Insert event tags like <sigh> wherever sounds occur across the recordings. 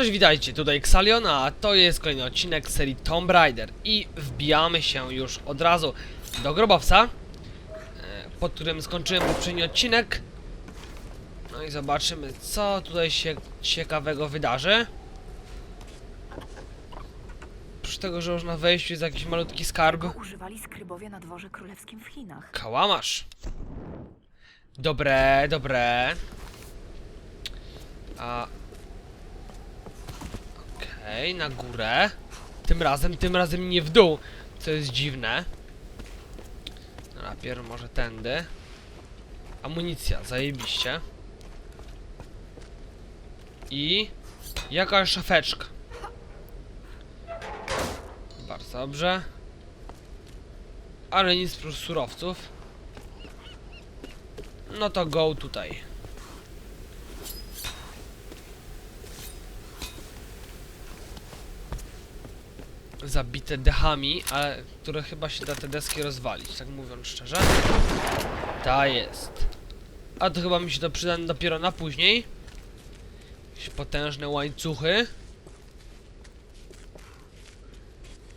Cześć, witajcie, tutaj Xalion, a to jest kolejny odcinek serii Tomb Raider i wbijamy się już od razu do grobowca, pod którym skończyłem poprzedni odcinek. No i zobaczymy, co tutaj się ciekawego wydarzy. Oprócz tego, że już na wejściu jest jakiś malutki skarb. Używali skrybowie na dworze królewskim w Chinach. Kałamarz. Dobre, dobre. A... Okej, na górę. Tym razem, tym razem nie w dół, co jest dziwne. Najpierw może tędy. Amunicja, zajebiście. I... Jakaś szafeczka. Bardzo dobrze. Ale nic plus surowców. No to go tutaj. Zabite dechami, ale które chyba się da te deski rozwalić, tak mówiąc szczerze. Ta jest. A to chyba mi się to przyda dopiero na później. Jakieś potężne łańcuchy.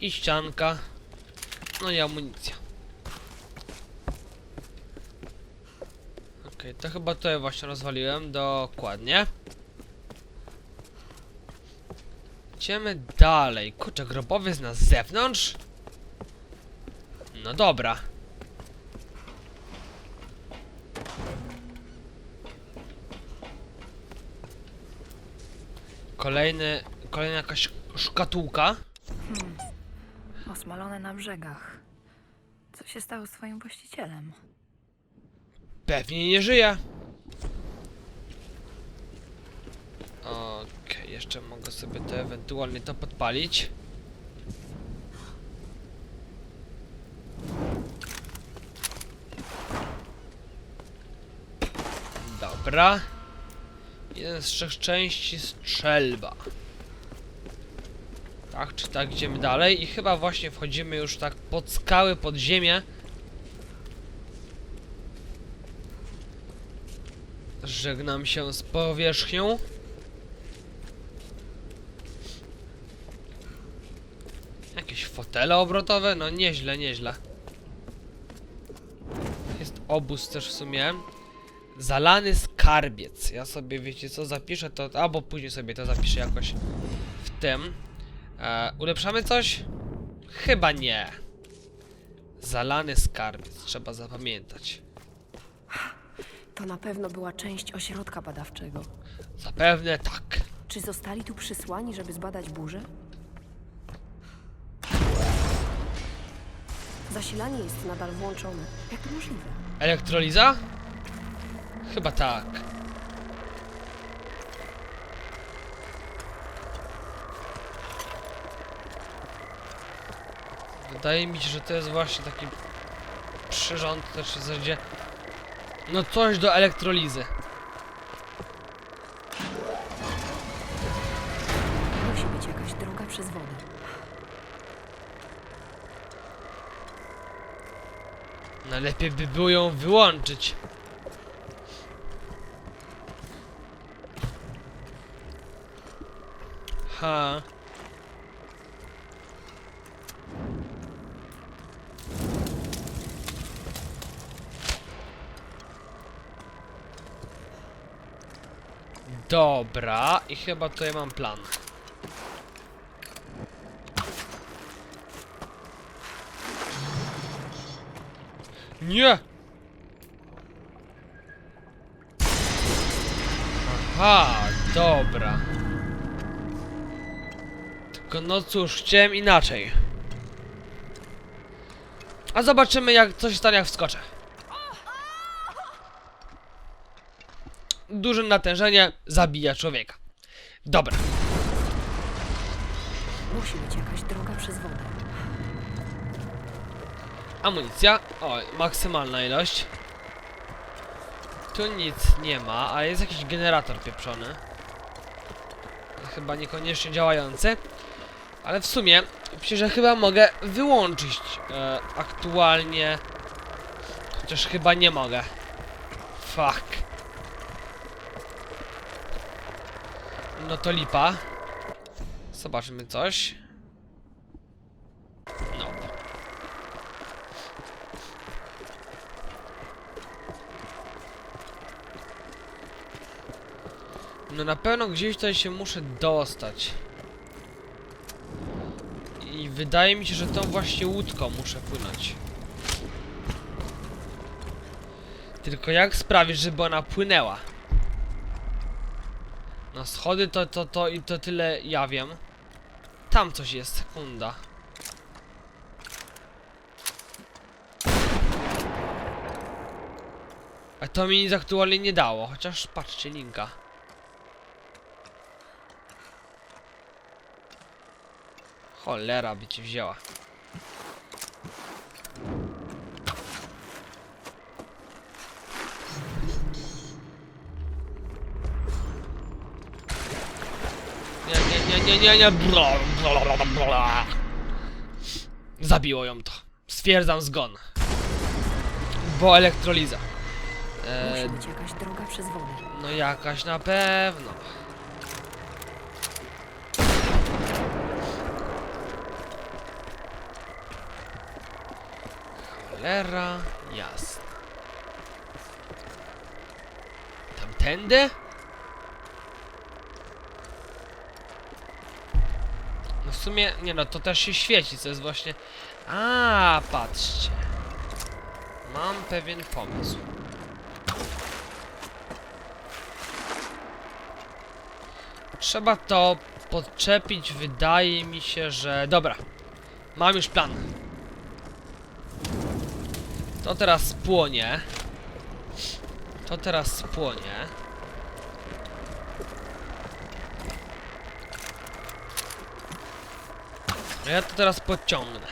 I ścianka. No i amunicja. Okej, to chyba to ja właśnie rozwaliłem, dokładnie. Idziemy dalej. Kurczę, grobowiec na zewnątrz? No dobra. Kolejny, kolejna jakaś szkatułka. Osmalone na brzegach. Co się stało z twoim właścicielem? Pewnie nie żyje. Okej, jeszcze mogę sobie to ewentualnie to podpalić. Dobra. Jeden z trzech części strzelba. Tak czy tak, idziemy dalej i chyba właśnie wchodzimy już tak pod skały, pod ziemię. Żegnam się z powierzchnią. Fotele obrotowe? No nieźle, nieźle. Jest obóz też w sumie. Zalany skarbiec. Ja sobie, wiecie co, zapiszę to, albo później sobie to zapiszę jakoś w tym. E, ulepszamy coś? Chyba nie. Zalany skarbiec, trzeba zapamiętać. To na pewno była część ośrodka badawczego. Zapewne tak. Czy zostali tu przysłani, żeby zbadać burzę? Zasilanie jest nadal włączone. Jak to możliwe? Elektroliza? Chyba tak. Wydaje mi się, że to jest właśnie taki przyrząd, też w zasadzie no coś do elektrolizy. Najlepiej by było ją wyłączyć. Ha. Dobra, i chyba tutaj mam plan. Nie! Aha, dobra. Tylko no cóż, chciałem inaczej. A zobaczymy jak co się stanie jak wskoczę. Duże natężenie zabija człowieka. Dobra. Musi być jakaś droga przez wodę. Amunicja. O, maksymalna ilość. Tu nic nie ma, ale jest jakiś generator pieprzony. Chyba niekoniecznie działający. Ale w sumie, myślę, że chyba mogę wyłączyć e, aktualnie. Chociaż chyba nie mogę. Fuck. No to lipa. Zobaczymy coś. No. No na pewno gdzieś tutaj się muszę dostać. I wydaje mi się, że tą właśnie łódką muszę płynąć. Tylko jak sprawić, żeby ona płynęła? No schody to, to, to i to tyle ja wiem. Tam coś jest, sekunda. A to mi nic aktualnie nie dało, chociaż patrzcie linka. Cholera by ci wzięła. Nie, nie, nie, nie, nie. Bla, bla, bla, bla. Zabiło ją to. Stwierdzam zgon. Bo elektroliza. E, Musi być jakaś droga przez wodę. no jakaś na pewno. Cholera jasna. Tamtędy? No w sumie, nie no, to też się świeci, co jest właśnie... A, patrzcie. Mam pewien pomysł. Trzeba to podczepić, wydaje mi się, że... Dobra, mam już plan. To teraz spłonie. To teraz spłonie. A ja to teraz podciągnę.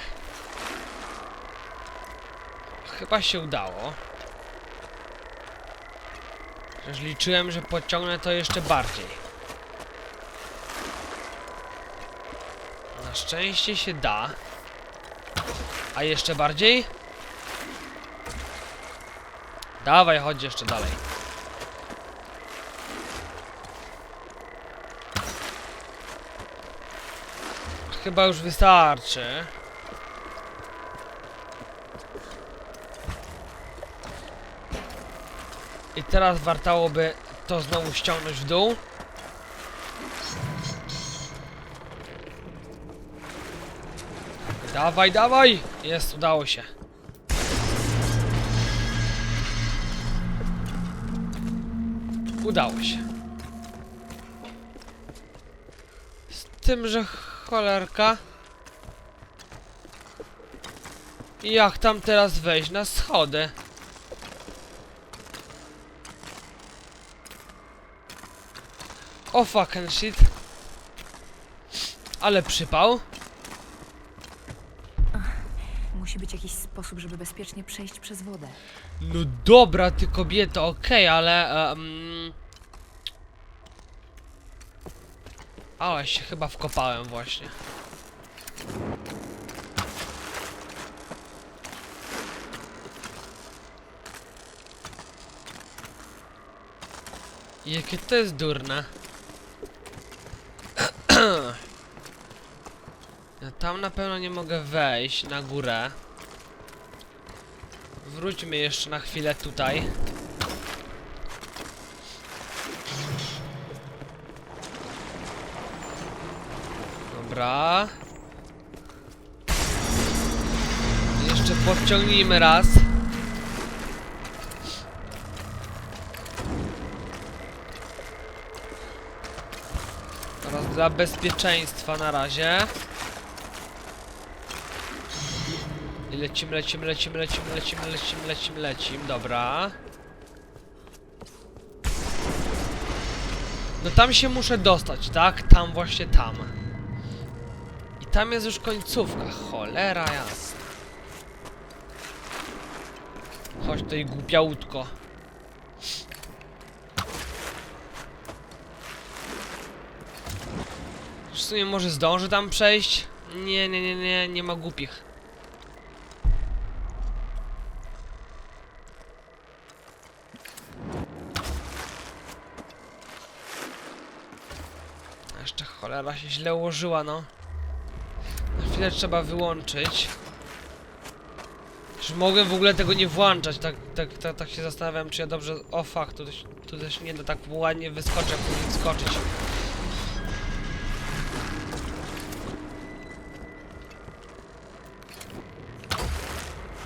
Chyba się udało. Przecież liczyłem, że podciągnę to jeszcze bardziej. Na szczęście się da. A jeszcze bardziej? Dawaj, chodź jeszcze dalej. Chyba już wystarczy. I teraz wartałoby to znowu ściągnąć w dół. Dawaj, dawaj! Jest, udało się. Udało się. Z tym, że cholerka. Jak tam teraz wejść na schody? O fucking shit. Ale przypał. Musi być jakiś sposób, żeby bezpiecznie przejść przez wodę. No dobra, ty kobieto, okej, ale... Um... Ale się chyba wkopałem właśnie. Jakie to jest durne. <clears throat> Tam na pewno nie mogę wejść na górę. Wróćmy jeszcze na chwilę tutaj. Dobra. Jeszcze podciągnijmy raz. Teraz dla bezpieczeństwa na razie. I lecimy, lecimy, lecimy, lecimy, lecimy, lecimy, lecimy, lecimy, dobra. No tam się muszę dostać, tak? Tam właśnie tam. Tam jest już końcówka, cholera jasna. Chodź tutaj głupiałutko. W sumie może zdążę tam przejść? Nie, nie, nie, nie, nie ma głupich. Jeszcze cholera się źle ułożyła, no. Na chwilę trzeba wyłączyć. Czy mogłem w ogóle tego nie włączać? Tak, tak, tak, tak się zastanawiam, czy ja dobrze... O fuck, tu tu też nie da tak ładnie wyskoczyć, jak powinien skoczyć.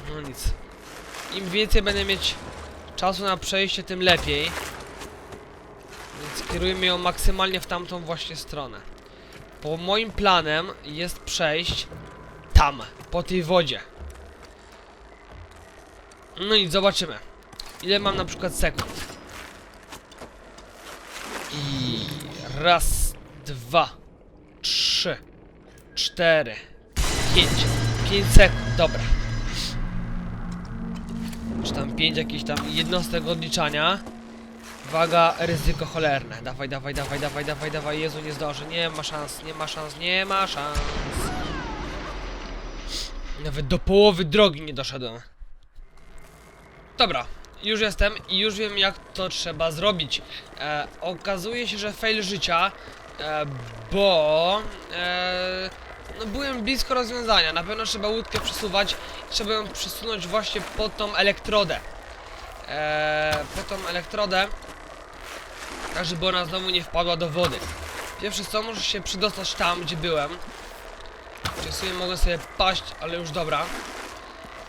No nic. Im więcej będę mieć czasu na przejście, tym lepiej. Więc kierujmy ją maksymalnie w tamtą właśnie stronę. Bo moim planem jest przejść tam, po tej wodzie. No i zobaczymy. Ile mam na przykład sekund. I raz, dwa, trzy, cztery, pięć. Pięć sekund, dobra. Czy tam pięć jakichś tam jednostek odliczania. Uwaga, ryzyko cholerne. Dawaj, dawaj, dawaj, dawaj, dawaj, dawaj. Jezu, nie zdążę. Nie ma szans, nie ma szans, nie ma szans. Nawet do połowy drogi nie doszedłem. Dobra, już jestem i już wiem jak to trzeba zrobić. E, okazuje się, że fail życia, e, bo e, no byłem blisko rozwiązania. Na pewno trzeba łódkę przesuwać. Trzeba ją przesunąć właśnie pod tą elektrodę. E, pod tą elektrodę, tak żeby ona znowu nie wpadła do wody. Pierwsze co, muszę się przydostać tam, gdzie byłem. Gdzie sobie mogę sobie paść, ale już dobra.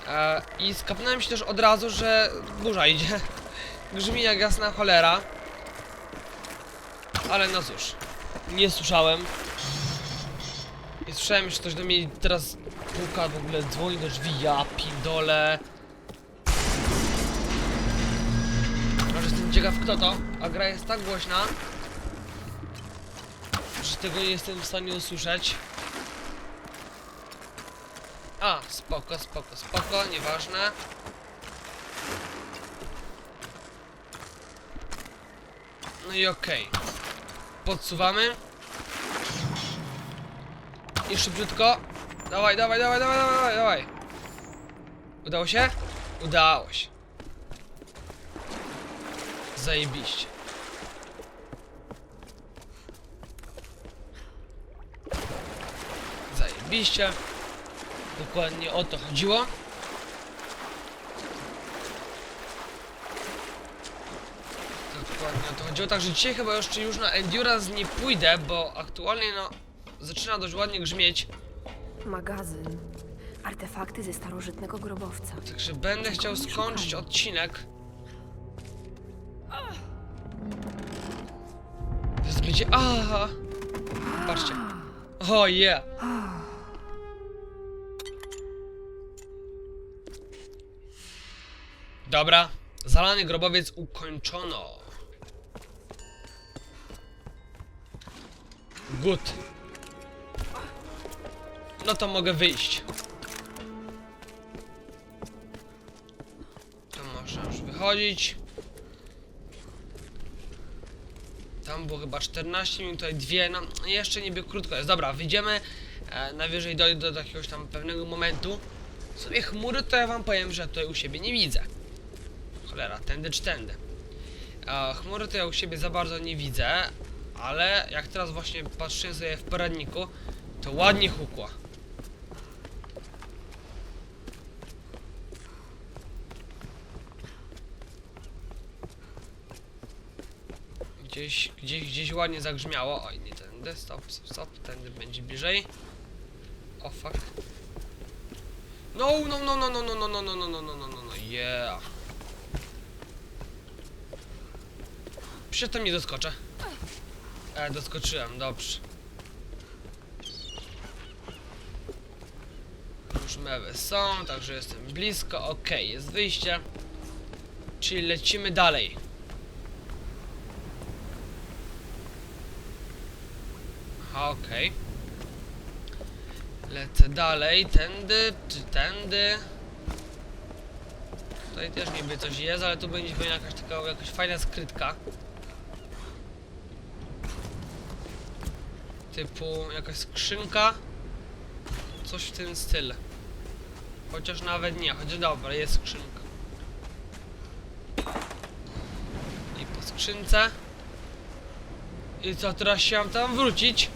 E, I skapnąłem się też od razu, że burza idzie. Grzmi jak jasna cholera. Ale no cóż, nie słyszałem. Nie słyszałem, że ktoś do mnie teraz puka, w ogóle dzwoni do drzwi, ja pindole. Ciekaw kto to, a gra jest tak głośna, że tego nie jestem w stanie usłyszeć. A, spoko, spoko, spoko, nieważne. No i okej. Podsuwamy. I szybciutko. Dawaj, dawaj, dawaj, dawaj, dawaj, dawaj. Udało się? Udało się. Zajebiście. Zajebiście. Dokładnie o to chodziło. Dokładnie o to chodziło. Także dzisiaj chyba jeszcze już na Endurance nie pójdę, bo aktualnie no zaczyna dość ładnie grzmieć. Magazyn. Artefakty ze starożytnego grobowca. Także będę chciał skończyć odcinek. To będzie. Aha! Patrzcie. O yeah! Dobra, zalany grobowiec ukończono. Good. No to mogę wyjść. To można już wychodzić. Tam było chyba 14 minut, tutaj dwie, no jeszcze niby krótko jest. Dobra, wyjdziemy, e, najwyżej dojdę do jakiegoś tam pewnego momentu. Sobie chmury to ja wam powiem, że tutaj u siebie nie widzę. Cholera, tędy czy tędy. E, chmury to ja u siebie za bardzo nie widzę, ale jak teraz właśnie patrzę sobie w poradniku, to ładnie hukła. Gdzieś, gdzieś, gdzieś ładnie zagrzmiało. Oj, nie tędy, stop, stop, stop, tędy będzie bliżej. O fuck. No, no, no, no, no, no, no, no, no, no, no, no, no, no, no, yeah. Przecież tam nie doskoczę. E, doskoczyłem, dobrze. Już mewy są, także jestem blisko, okej, jest wyjście. Czyli lecimy dalej. Okej. Lecę dalej, tędy, czy tędy? Tutaj też niby coś jest, ale tu będzie pewnie jakaś taka, jakaś fajna skrytka. Typu jakaś skrzynka. Coś w ten styl. Chociaż nawet nie, chociaż dobra, jest skrzynka. I po skrzynce. I co, teraz się mam tam wrócić?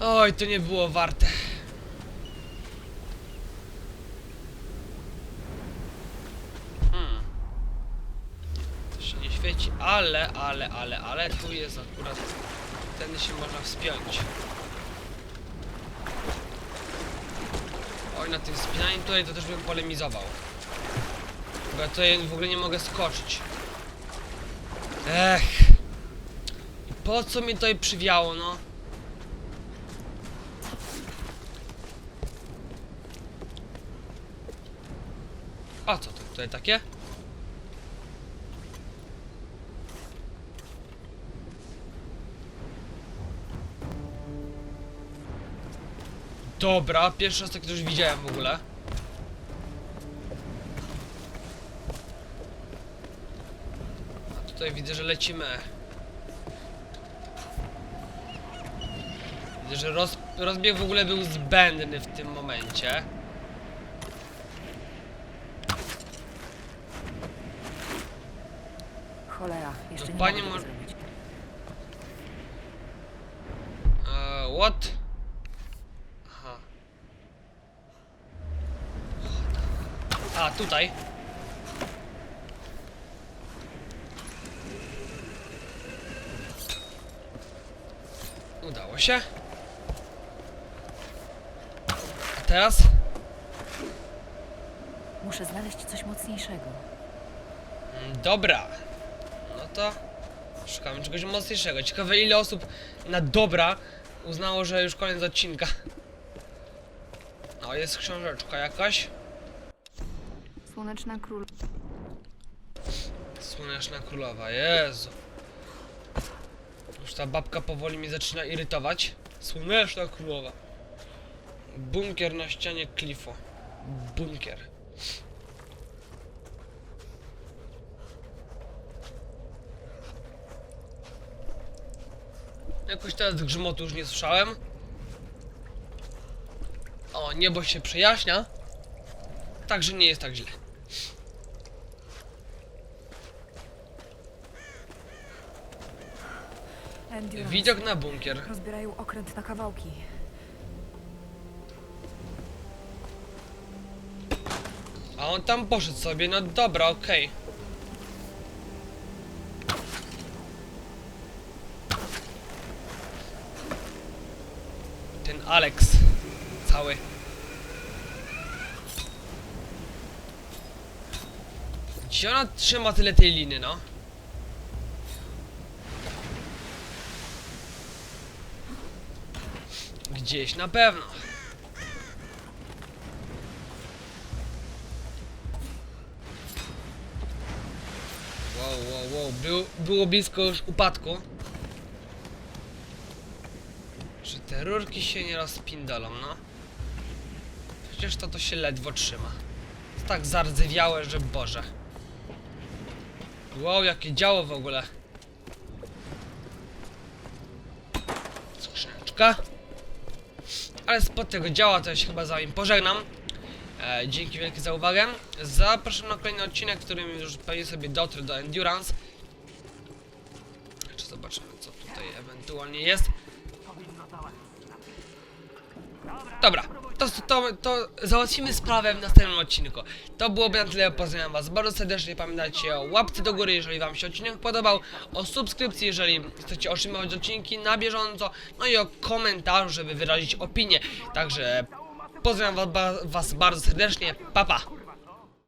Oj, to nie było warte. Hmm. To się nie świeci, ale, ale, ale, ale tu jest akurat... Tędy się można wspiąć. Oj, na tym spinaniu tutaj to też bym polemizował. Bo ja tutaj w ogóle nie mogę skoczyć. Ech. I po co mnie tutaj przywiało, no? A co to tutaj takie? Dobra, pierwszy raz takie coś widziałem w ogóle. A tutaj widzę, że lecimy. Widzę, że roz, rozbieg w ogóle był zbędny w tym momencie. Cholera, jeszcze nie Panie mogę mo- tego zrobić. Eee, what? Aha. A, tutaj. Udało się. A teraz? Muszę znaleźć coś mocniejszego. Mm, Dobra. To szukamy czegoś mocniejszego. Ciekawe ile osób na dobra uznało, że już koniec odcinka. No, jest książeczka jakaś. Słoneczna król. Słoneczna królowa, Jezu. Już ta babka powoli mnie zaczyna irytować. Słoneczna królowa. Bunkier na ścianie klifu. Bunkier. Jakoś teraz grzmotu już nie słyszałem. O, niebo się przejaśnia. Także nie jest tak źle. Endurance. Widok na bunkier. Rozbierają okręt na kawałki. A on tam poszedł sobie, no dobra, okej. Ten Alex. Cały. Gdzie ona trzyma tyle tej liny, no? Gdzieś na pewno. Wow, wow, wow. Był, było blisko już upadku. Czy te rurki się nie rozpindolą, no? Przecież to to się ledwo trzyma. Tak zardzewiałe, że Boże. Wow, jakie działo w ogóle. Skrzyneczka. Ale spod tego działa to ja się chyba za nim pożegnam. E, dzięki wielkie za uwagę. Zapraszam na kolejny odcinek, w którym już pewnie sobie dotrę do Endurance. Jeszcze zobaczymy, co tutaj ewentualnie jest. Dobra, to, to, to załatwimy sprawę w następnym odcinku. To byłoby na tyle, pozdrawiam was bardzo serdecznie, pamiętajcie o łapce do góry, jeżeli wam się odcinek podobał, o subskrypcji, jeżeli chcecie otrzymywać odcinki na bieżąco, no i o komentarzu, żeby wyrazić opinię. Także pozdrawiam was, was bardzo serdecznie, pa pa!